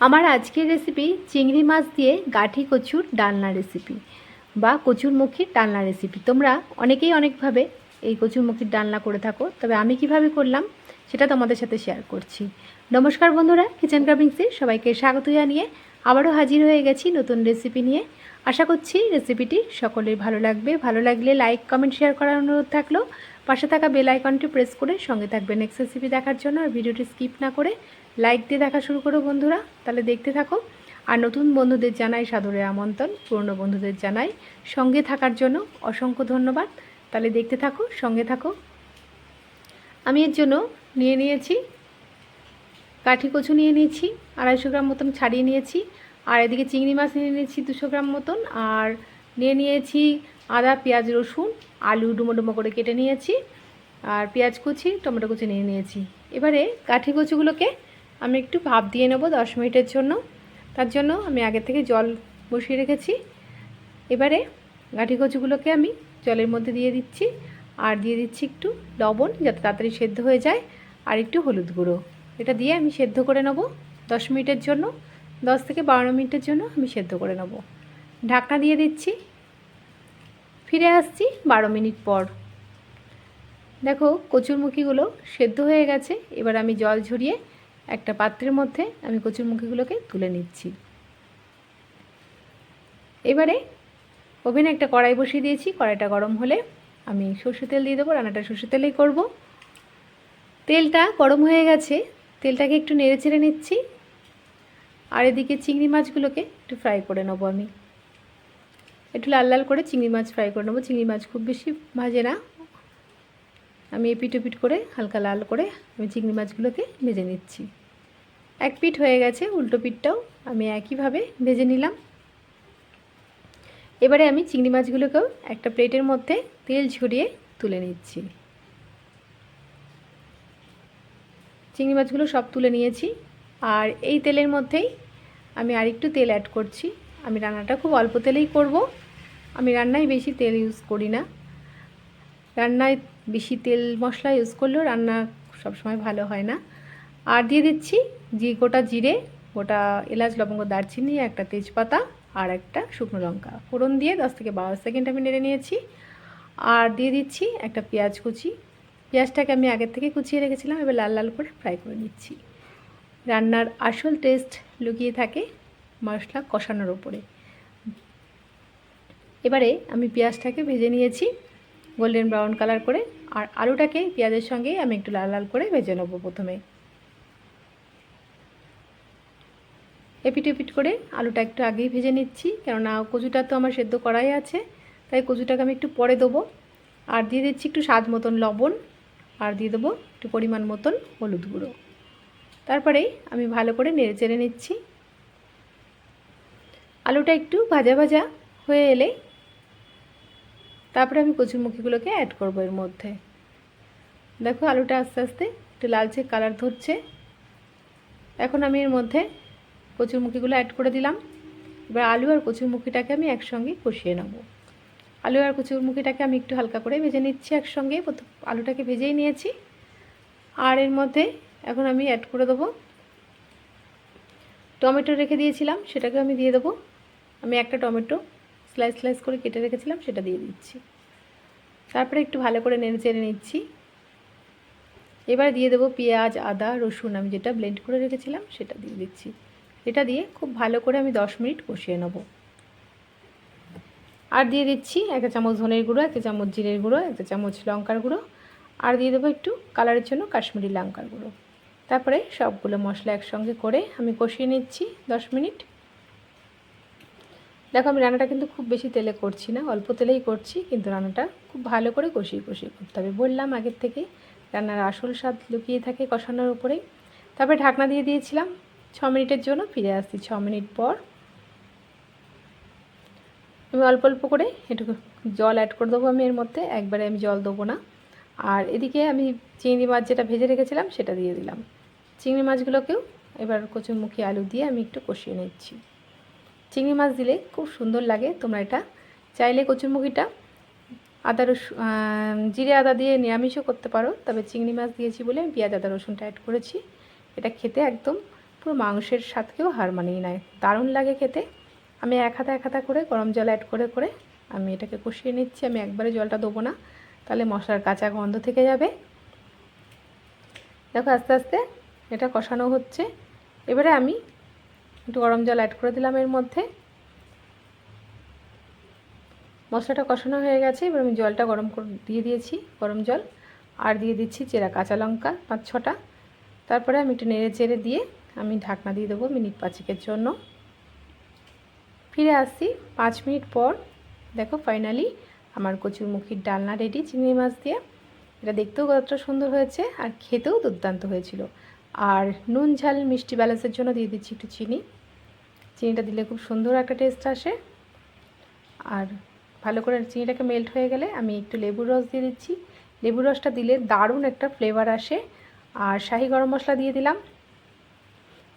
আমার আজকের রেসিপি চিংড়ি মাছ দিয়ে গাঠি কচুর ডালনা রেসিপি বা কচুর কচুরমুখীর ডালনা রেসিপি তোমরা অনেকেই অনেকভাবে এই কচুর কচুরমুখীর ডালনা করে থাকো, তবে আমি কীভাবে করলাম সেটা তোমাদের সাথে শেয়ার করছি। নমস্কার বন্ধুরা কিচেন ক্রাভিংসে সবাইকে স্বাগত জানিয়ে আবারও হাজির হয়ে গেছি নতুন রেসিপি নিয়ে। আশা করছি রেসিপিটি সকলের ভালো লাগবে। ভালো লাগলে লাইক কমেন্ট শেয়ার করার অনুরোধ থাকল। পাশে থাকা বেল আইকনটি প্রেস করে সঙ্গে থাকবে নেক্সট রেসিপি দেখার জন্য আর ভিডিওটি স্কিপ না করে লাইক দিয়ে দেখা শুরু করো বন্ধুরা। তাহলে দেখতে থাকো। আর নতুন বন্ধুদের জানাই সাদরে আমন্ত্রণ, পুরনো বন্ধুদের জানাই। সঙ্গে থাকার জন্য অসংখ্য ধন্যবাদ। তাহলে দেখতে থাকো, সঙ্গে থাকো। আমি এর জন্য নিয়ে নিয়েছি, কাঠি কচু নিয়ে নিয়েছি, আড়াইশো গ্রাম মতন ছাড়িয়ে নিয়েছি। আর এদিকে চিংড়ি মাছ নিয়ে নিয়েছি দুশো গ্রাম মতন। আর নিয়ে নিয়েছি আদা, পেঁয়াজ, রসুন, আলু ডুমো ডুমো করে কেটে নিয়েছি আর পেঁয়াজ কুচি, টমেটো কুচি নিয়ে নিয়েছি। এবারে কাঠি কচুগুলোকে আমি একটু ভাপ দিয়ে নেব দশ মিনিটের জন্য। তার জন্য আমি আগে থেকে জল বসিয়ে রেখেছি। এবারে গাঠি কচুগুলোকে আমি জলের মধ্যে দিয়ে দিচ্ছি আর দিয়ে দিচ্ছি একটু লবণ যাতে তাড়াতাড়ি সেদ্ধ হয়ে যায় আর একটু হলুদ গুঁড়ো। এটা দিয়ে আমি সেদ্ধ করে নেব দশ মিনিটের জন্য। দশ থেকে বারো মিনিটের জন্য আমি সেদ্ধ করে নেব। ঢাকনা দিয়ে দিচ্ছি ফিরে আসছি বারো মিনিট পর। দেখো কচুরমুখিগুলো সেদ্ধ হয়ে গেছে, এবার আমি জল ঝরিয়ে একটা পাত্রের মধ্যে আমি কচুরমুখিগুলোকে তুলে নিচ্ছি। এবারে ওভেনে একটা কড়াই বসিয়ে দিয়েছি, কড়াইটা গরম হলে আমি সর্ষে তেল দিয়ে দেবো, রান্নাটা সর্ষে তেলেই করব। তেলটা গরম হয়ে গেছে, তেলটাকে একটু নেড়ে চেড়ে নিচ্ছি, আর এদিকে চিংড়ি মাছগুলোকে একটু ফ্রাই করে নেব আমি। একটু লাল লাল করে চিংড়ি মাছ ফ্রাই করে নেব। চিংড়ি মাছ খুব বেশি ভাজে না। আমি এপিট ওপিট করে হালকা লাল করে আমি চিংড়ি মাছগুলোকে ভেজে নিচ্ছি। এক পিঠ হয়ে গেছে উল্টো পিঠটাও আমি একইভাবে ভেজে নিলাম। এবারে আমি চিংড়ি মাছগুলোকেও একটা প্লেটের মধ্যে তেল ঝরিয়ে তুলে নিচ্ছি। চিংড়ি মাছগুলো সব তুলে নিয়েছি। আর এই তেলের মধ্যেই আমি আরেকটু তেল অ্যাড করছি। আমি রান্নাটা খুব অল্প তেলেই করব। আমি রান্নায় বেশি তেল ইউজ করি না। রান্নায় বেশি তেল মশলা ইউজ করলেও রান্না সবসময় ভালো হয় না। আর দিয়ে দিচ্ছি জি, গোটা জিরে, গোটা এলাচ, লবঙ্গ, দারচিনি, একটা তেজপাতা আর একটা শুকনো লঙ্কা। ফোড়ন দিয়ে দশ থেকে বারো সেকেন্ড আমি নেড়ে নিয়েছি। আর দিয়ে দিচ্ছি একটা পেঁয়াজ কুচি। পেঁয়াজটাকে আমি আগের থেকে কুচিয়ে রেখেছিলাম, এবার লাল লাল করে ফ্রাই করে নিচ্ছি। রান্নার আসল টেস্ট লুকিয়ে থাকে মশলা কষানোর ওপরে। এবারে আমি পেঁয়াজটাকে ভেজে নিয়েছি গোল্ডেন ব্রাউন কালার করে, আর আলুটাকে পেঁয়াজের সঙ্গে আমি একটু লাল লাল করে ভেজে নেব প্রথমে। এপিট এপিট করে আলুটা একটু আগেই ভেজে নিচ্ছি, কেননা কচুটা তো আমার সেদ্ধ করাই আছে, তাই কচুটাকে আমি একটু পরে দেবো। আর দিয়ে দিচ্ছি একটু স্বাদ মতন লবণ, আর দিয়ে দেবো একটু পরিমাণ মতন হলুদ গুঁড়ো। তারপরে আমি ভালো করে নেড়ে চেড়ে নিচ্ছি। আলুটা একটু ভাজা ভাজা হয়ে এলে তারপরে আমি কচুরমুখিগুলোকে অ্যাড করব এর মধ্যে। দেখো আলুটা আস্তে আস্তে একটু লালচে কালার ধরছে। এখন আমি এর মধ্যে কচুরমুখিগুলো অ্যাড করে দিলাম। এবার আলু আর কচুরমুখিটাকে আমি একসঙ্গে কষিয়ে নেব। আলু আর কচুরমুখিটাকে আমি একটু হালকা করে ভেজে নিচ্ছি একসঙ্গে। আলুটাকে ভেজেই নিয়েছি। আর এর মধ্যে এখন আমি অ্যাড করে দেবো। টমেটো রেখে দিয়েছিলাম সেটাকে আমি দিয়ে দেবো। আমি একটা টমেটো স্লাইস স্লাইস করে কেটে রেখেছিলাম, সেটা দিয়ে দিচ্ছি। তারপরে একটু ভালো করে নেড়ে চেড়ে নিচ্ছি। এবার দিয়ে দেবো পেঁয়াজ, আদা, রসুন, আমি যেটা ব্লেন্ড করে রেখেছিলাম, সেটা দিয়ে দিচ্ছি। এটা দিয়ে খুব ভালো করে আমি দশ মিনিট কষিয়ে নেব। আর দিয়ে দিচ্ছি একটা চামচ ধনের গুঁড়ো একটা চামচ জিরের গুঁড়ো একটা চামচ লঙ্কার গুঁড়ো। আর দিয়ে দেবো একটু কালারের জন্য কাশ্মীরি লঙ্কার গুঁড়ো। তারপরে সবগুলো মশলা একসঙ্গে করে আমি কষিয়ে নিচ্ছি দশ মিনিট। দেখো আমি রান্নাটা কিন্তু খুব বেশি তেলে করছি না, অল্প তেলেই করছি, কিন্তু রান্নাটা খুব ভালো করে কষিয়ে কষিয়ে করতে হবে। বললাম আগের থেকে রান্নার আসল স্বাদ লুকিয়ে থাকে কষানোর উপরেই। তারপরে ঢাকনা দিয়ে দিয়েছিলাম, ছ মিনিটের জন্য ফিরে আসছি, ছ মিনিট পর। আমি অল্প অল্প করে একটু জল অ্যাড করে দেবো আমি এর মধ্যে, একবারে আমি জল দেবো না। আর এদিকে আমি চিংড়ি মাছ যেটা ভেজে রেখেছিলাম সেটা দিয়ে দিলাম। চিংড়ি মাছগুলোকেও এবার কচুরমুখী আলু দিয়ে আমি একটু কষিয়ে নিচ্ছি। চিংড়ি মাছ দিলে খুব সুন্দর লাগে। তোমরা এটা চাইলে কচুরমুখিটা আদা রসুন জিরে আদা দিয়ে নিরামিষও করতে পারো। তবে চিংড়ি মাছ দিয়েছি বলে আমি পেঁয়াজ, আদা, রসুনটা অ্যাড করেছি। এটা খেতে একদম পুরো মাংসের স্বাদকেও হার মানিয়ে নেয়। দারুণ লাগে খেতে। আমি এক হাতা এক হাতা করে গরম জল অ্যাড করে করে আমি এটাকে কষিয়ে নিচ্ছি। আমি একবারে জলটা দেবো না। তাহলে মশলার কাঁচা গন্ধ থেকে যাবে। দেখো আস্তে আস্তে এটা কষানো হচ্ছে। এবারে আমি একটু গরম জল অ্যাড করে দিলাম এর মধ্যে। মশলাটা কষানো হয়ে গেছে, এবার আমি জলটা গরম দিয়ে দিয়েছি, গরম জল। আর দিয়ে দিচ্ছি চেরা কাঁচা লঙ্কা, পাঁচ ছটা। তারপরে আমি একটু নেড়ে চেড়ে দিয়ে আমি ঢাকনা দিয়ে দেবো মিনিট পাঁচেকের জন্য। ফিরে আসছি পাঁচ মিনিট পর। দেখো ফাইনালি আমার কচুর কচুরমুখির ডালনা রেডি চিংড়ি মাছ দিয়ে। এটা দেখতেও কতটা সুন্দর হয়েছে আর খেতেও দুর্দান্ত হয়েছিল। আর নুন ঝাল মিষ্টি ব্যালেন্সের জন্য দিয়ে দিচ্ছি একটু চিনি। চিনিটা দিলে খুব সুন্দর একটা টেস্ট আসে। আর ভালো করে চিনিটাকে মেল্ট হয়ে গেলে আমি একটু লেবুর রস দিয়ে দিচ্ছি। লেবুর রসটা দিলে দারুণ একটা ফ্লেভার আসে। আর শাহি গরম মশলা দিয়ে দিলাম।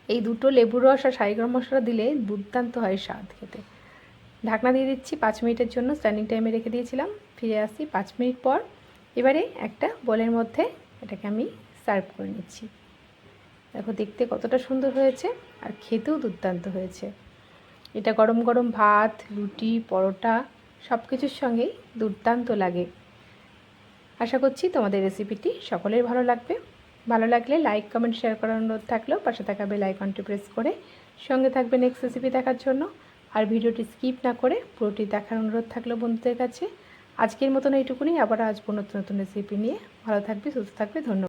এই দুটো লেবুর রস আর শাহি গরম মশলা দিলে দুর্দান্ত হয় স্বাদ খেতে। ঢাকনা দিয়ে দিচ্ছি পাঁচ মিনিটের জন্য স্ট্যান্ডিং টাইমে রেখে দিয়েছিলাম। ফিরে আসছি পাঁচ মিনিট পর। এবারে একটা বলের মধ্যে এটাকে আমি সার্ভ করে নিচ্ছি। দেখো, দেখতে কতটা সুন্দর হয়েছে আর খেতেও দুর্দান্ত হয়েছে। এটা গরম গরম ভাত, রুটি, পরোটা সব কিছুর সঙ্গেই দুর্দান্ত লাগে। আশা করছি তোমাদের রেসিপিটি সকলের ভালো লাগবে। ভালো লাগলে লাইক, কমেন্ট, শেয়ার করার অনুরোধ থাকলেও পাশে থাকা বেল আইকনটি প্রেস করে সঙ্গে থাকবে নেক্সট রেসিপি দেখার জন্য। আর ভিডিওটি স্কিপ না করে পুরোটি দেখার অনুরোধ থাকল বন্ধুদের কাছে। আজকের মতন এইটুকুনি আবার আসব নতুন নতুন রেসিপি নিয়ে। ভালো থাকবে, সুস্থ থাকবে, ধন্যবাদ।